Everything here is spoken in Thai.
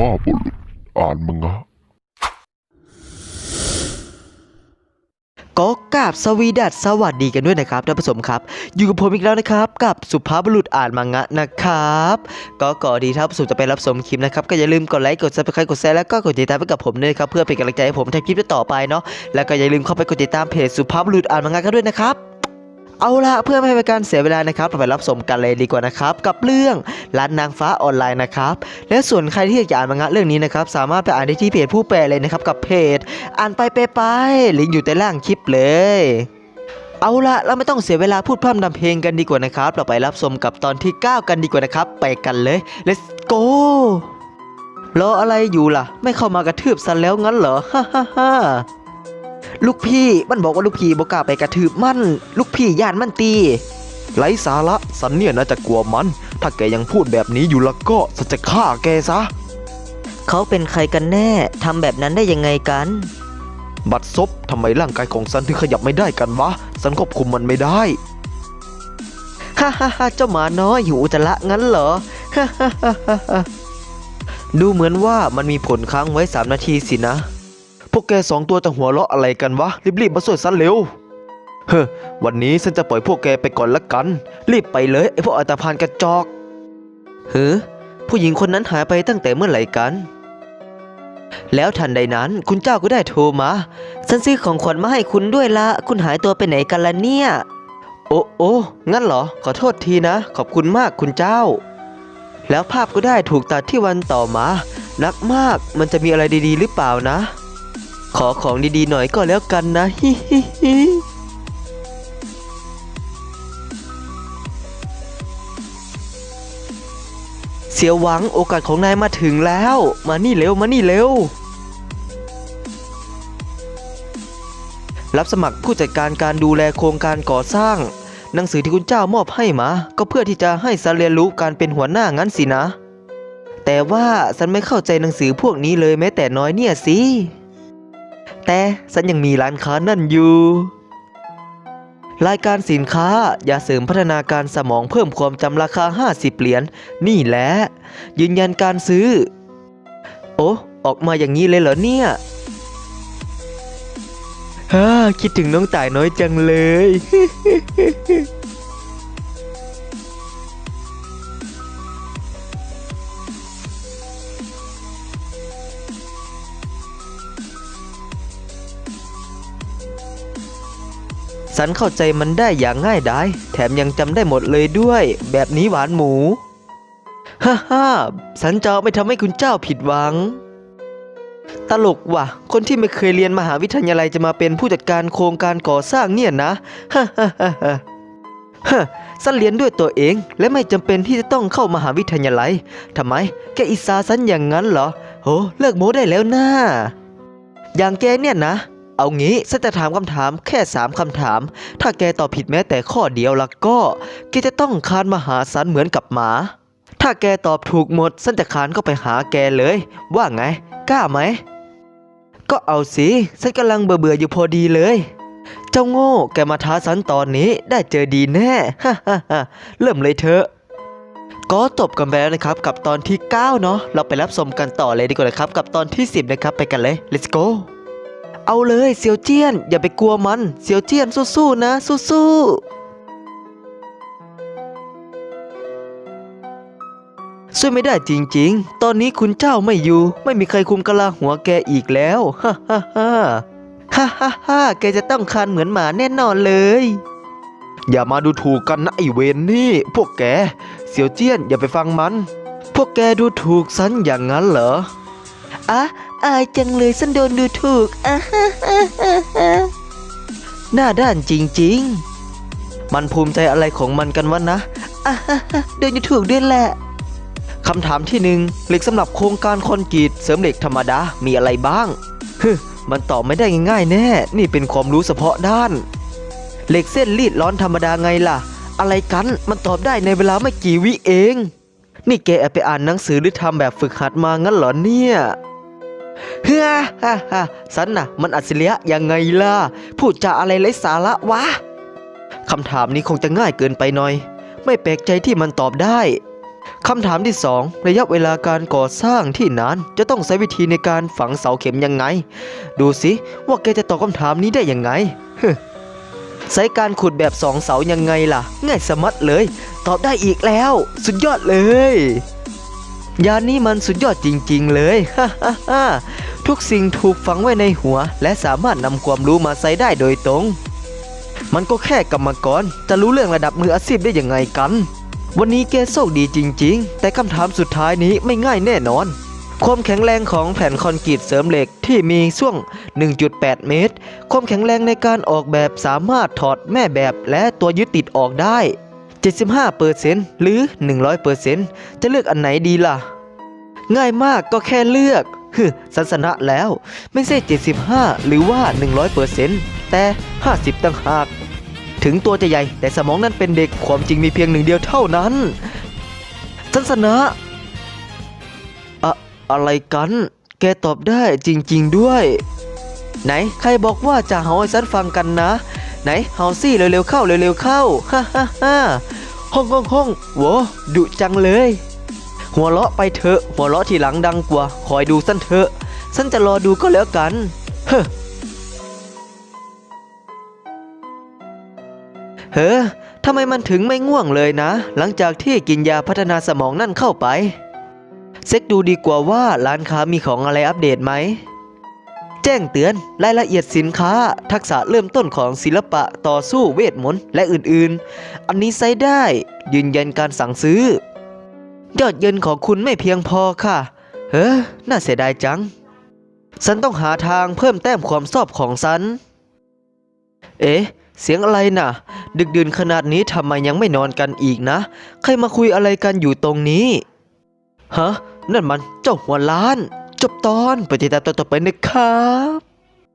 ภาพบุรุษอ่านมังะก็กราบสวีดัสสวัสดีกันด้วยนะครับท่านผู้ชมครับ อยู่กับผมอีกแล้วนะครับ กับสุภาพบุรุษอ่านมังงะนะครับ ก็ก่อนดีท่านผู้ชมจะไปรับชมคลิปนะครับ ก็อย่าลืมกดไลค์กดซับสไครต์กดแชร์แล้วก็กดติดตามให้กับผมด้วยครับเพื่อเป็นกำลังใจให้ผมทำคลิปต่อไปเนาะแล้วก็อย่าลืมเข้าไปกดติดตามเพจสุภาพบุรุษอ่านมังงะกันด้วยนะครับ เอาละเพื่อไม่ให้เป็นการเสียเวลานะครับเราไปรับชมกันเลยดีกว่านะครับ กับเรื่องร้านนางฟ้าออนไลน์นะครับ และส่วนใครที่อยากจะอ่านมังงะเรื่องนี้นะครับ สามารถไปอ่านได้ที่เพจผู้แปลเลยนะครับกับเพจ อ่านไปไปไปลิงก์อยู่ใต้ล่างคลิปเลยเอาละเราไม่ต้องเสียเวลาพูดพร่ำทำเพลงกันดีกว่านะครับ เราไปรับชมกับตอนที่ 9 กันดีกว่านะครับ ไปกันเลย let's go รออะไรอยู่ล่ะ ไม่เข้ามากระทืบซันแล้วงั้นเหรอฮ่าฮ่าฮ่า ลูกพี่มันบอกว่าลูกพี่บอกกล้าไปกระทืบมัน ลูกพี่ย่านมันตีไร้สาระสันเนี่ยน่าจะกลัวมัน ถ้าแกยังพูดแบบนี้อยู่แล้วก็สันจะฆ่าแกซะ เขาเป็นใครกันแน่ทำแบบนั้นได้ยังไงกัน บัดซบทำไมร่างกายของสันถึงขยับไม่ได้กันวะ สันควบคุมมันไม่ได้ฮ่าฮ่าฮ่าเจ้าหมาน้อยหิวอุจจาระงั้นเหรอฮ่าฮ่าฮ่าฮ่าฮ่าดูเหมือนว่ามันมีผลค้างไว้ 3 นาทีสินะ พวกแกสองตัวจะหัวเราะอะไรกันวะ รีบๆมาช่วยสันเร็ว เฮ้อวันนี้ฉันจะปล่อยพวกแกไปก่อนละกัน รีบไปเลยไอพวกอัตพานกระจอก เฮ้อผู้หญิงคนนั้นหายไปตั้งแต่เมื่อไหร่กัน แล้วทันใดนั้นคุณเจ้าก็ได้โทรมา ฉันซื้อของขวัญมาให้คุณด้วยละ คุณหายตัวไปไหนกันล่ะเนี่ย โอ้โอ้งั้นเหรอ ขอโทษทีนะ ขอบคุณมากคุณเจ้า แล้วภาพก็ได้ถูกตัดที่วันต่อมา นักมาก มันจะมีอะไรดีๆ หรือเปล่านะ ขอของดีๆหน่อยก็แล้วกันนะฮิฮิฮิเสียวหวังโอกาสของนายมาถึงแล้ว มานี่เร็วมานี่เร็ว รับสมัครผู้จัดการการดูแลโครงการก่อสร้าง หนังสือที่คุณเจ้ามอบให้มา ก็เพื่อที่จะให้ซันเรียนรู้การเป็นหัวหน้างั้นสินะ แต่ว่าฉันไม่เข้าใจหนังสือพวกนี้เลยแม้แต่น้อยเนี่ยสิ แต่ฉันยังมีร้านค้านั่นอยู่ รายการสินค้ายาเสริมพัฒนาการสมองเพิ่มความจำราคา 50 เหรียญนี่แหละ ยืนยันการซื้อ โอ้ออกมาอย่างนี้เลยเหรอเนี่ยฮ่าคิดถึงน้องต่ายน้อยจังเลย สันเข้าใจมันได้อย่างง่ายดายแถมยังจำได้หมดเลยด้วย แบบนี้หวานหมู ฮ่าฮ่าสันจะไม่ทำให้คุณเจ้าผิดหวัง ตลกว่ะ คนที่ไม่เคยเรียนมหาวิทยาลัยจะมาเป็นผู้จัดการโครงการก่อสร้างเนี่ยนะ ฮ่าฮ่าฮ่าฮสันเรียนด้วยตัวเองและไม่จำเป็นที่จะต้องเข้ามหาวิทยาลัยทำไม แกอิสาสันอย่างนั้นเหรอ โห เลิกโม้ได้แล้วนะอย่างแกเนี่ยนะ เอางี้ฉันจะถามคำถามแค่สามคำถาม ถ้าแกตอบผิดแม้แต่ข้อเดียวล้วก็แกจะต้องคานมาหาสันเหมือนกับหมา ถ้าแกตอบถูกหมดฉันจะคานเข้าไปหาแกเลย ว่าไง กล้าไหม ก็เอาสิฉันกำลังเบื่อเบื่ออยู่พอดีเลย เจ้าโง่แกมาท้าสันตอนนี้ได้เจอดีแน่ฮ่าฮ่าฮ่าเริ่มเลยเถอะก็จบกันไปแล้วนะครับกับตอนที่ 9 เนาะเราไปรับชมกันต่อเลยดีกว่านะครับ กับตอนที่ 10 นะครับ ไปกันเลย let's go เอาเลยเซียวเจี้ยน อย่าไปกลัวมันเซียวเจี้ยนสู้ๆนะสู้ๆช่วยไม่ได้จริงๆ ตอนนี้คุณเจ้าไม่อยู่ ไม่มีใครคุมกะลาหัวแกอีกแล้วฮ่าฮ่าฮ่าฮ่าฮ่าฮ่าแกจะต้องคานเหมือนหมาแน่นอนเลยอย่ามาดูถูกกันนะไอเวนนี่ พวกแก เสี่ยวเจี้ยนอย่าไปฟังมัน พวกแกดูถูกฉันอย่างนั้นเหรอ อะ อายจังเลยฉันโดนดูถูกอะฮ่าฮ่าฮ่าฮ่าหน้าด้านจริงๆ มันภูมิใจอะไรของมันกันวะนะอะฮ่าฮ่าโดนดูถูกด้วยแหละคำถามที่หนึ่งเหล็กสำหรับโครงการคอนกรีตเสริมเหล็กธรรมดา มีอะไรบ้างฮึมันตอบไม่ได้ง่ายๆ แน่ นี่เป็นความรู้เฉพาะด้าน เหล็กเส้นรีดร้อนธรรมดาไงล่ะ อะไรกัน มันตอบได้ในเวลาไม่กี่วิเอง นี่แกแอบไปอ่านหนังสือหรือทำแบบฝึกหัดมางั้นเหรอเนี่ย เฮ้อฮ่าฮ่าสันน่ะ มันอัจฉริยะยังไงล่ะ พูดจาอะไรไร้สาระวะ คำถามนี้คงจะง่ายเกินไปหน่อย ไม่แปลกใจที่มันตอบได้ คำถามที่สองระยะเวลาการก่อสร้างที่นานจะต้องใช้วิธีในการฝังเสาเข็มยังไง ดูสิว่าแกจะตอบคำถามนี้ได้ยังไงฮึใช้การขุดแบบสองเสายังไงล่ะ ง่ายสมัดเลย ตอบได้อีกแล้ว สุดยอดเลย ยานนี้มันสุดยอดจริงๆเลย ฮ่าฮ่าฮ่าทุกสิ่งถูกฝังไว้ในหัว และสามารถนำความรู้มาใช้ได้โดยตรง มันก็แค่กรรมกร จะรู้เรื่องระดับมืออาชีพได้ยังไงกัน วันนี้แกโชคดีจริงๆ แต่คำถามสุดท้ายนี้ไม่ง่ายแน่นอน ความแข็งแรงของแผ่นคอนกรีตเสริมเหล็กที่มีช่วง 1.8 เมตร ความแข็งแรงในการออกแบบสามารถถอดแม่แบบและตัวยึดติดออกได้ 75%หรือ 100%จะเลือกอันไหนดีล่ะ ง่ายมากก็แค่เลือกฮึสันสนะแล้ว ไม่ใช่ 75 หรือว่า 100%แต่ 50ต่างหาก ถึงตัวจะใหญ่แต่สมองนั้นเป็นเด็กความจริงมีเพียงหนึ่งเดียวเท่านั้น สันสนะอะอะไรกัน แกตอบได้จริง ๆ ด้วย ไหนใครบอกว่าจะเฮาให้ฉันฟังกันนะ ไหนเฮาซี่เร็วๆเข้าเร็วๆเข้าฮ่าฮ่าฮ่าห้องห้องห้องโวดุจังเลย หัวเราะไปเถอะหัวเราะทีหลังดังกว่า คอยดูสั้นเถอะฉันจะรอดูก็แล้วกันเฮ้อเฮ้อทำไมมันถึงไม่ง่วงเลยนะ หลังจากที่กินยาพัฒนาสมองนั่นเข้าไป เซ็กดูดีกว่าว่าร้านค้ามีของอะไรอัปเดตไหม แจ้งเตือนรายละเอียดสินค้า ทักษะเริ่มต้นของศิลปะต่อสู้เวทมนต์และอื่นๆ อันนี้ใช้ได้ยืนยันการสั่งซื้อ ยอดเงินของคุณไม่เพียงพอค่ะ เฮ้อน่าเสียดายจัง ฉันต้องหาทางเพิ่มแต้มความชอบของฉัน เอ๊ะ เสียงอะไรน่ะ ดึกดื่นขนาดนี้ทำไมยังไม่นอนกันอีกนะ ใครมาคุยอะไรกันอยู่ตรงนี้ ฮะ นั่นมันเจ้าหัวล้าน จบตอนไปติดตามตอนต่อไปนะครับ